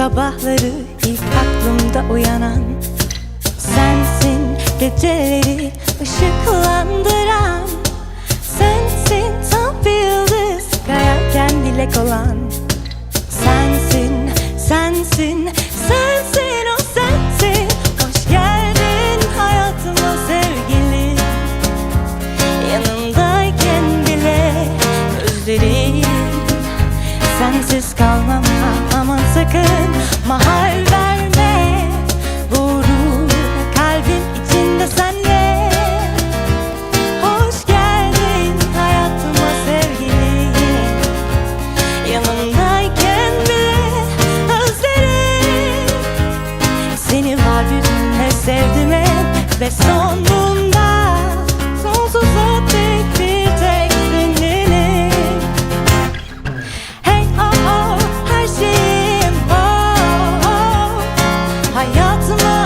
Sabahları ilk aklımda uyanan Sensin. Geceleri ışıklandıran Sensin. Tam bir yıldız kayarken dilek olan Sensin, sensin, sensin o sensin. Hoş geldin hayatıma sevgili. Yanımdayken bile özlerim Sensiz kalmam mahal verme. Vurur kalbim içinde senle. Hoş geldin hayatıma sevgili. Yanımdayken bile özlerim Seni var yüzünle sevdim Ve sonsuza tatlı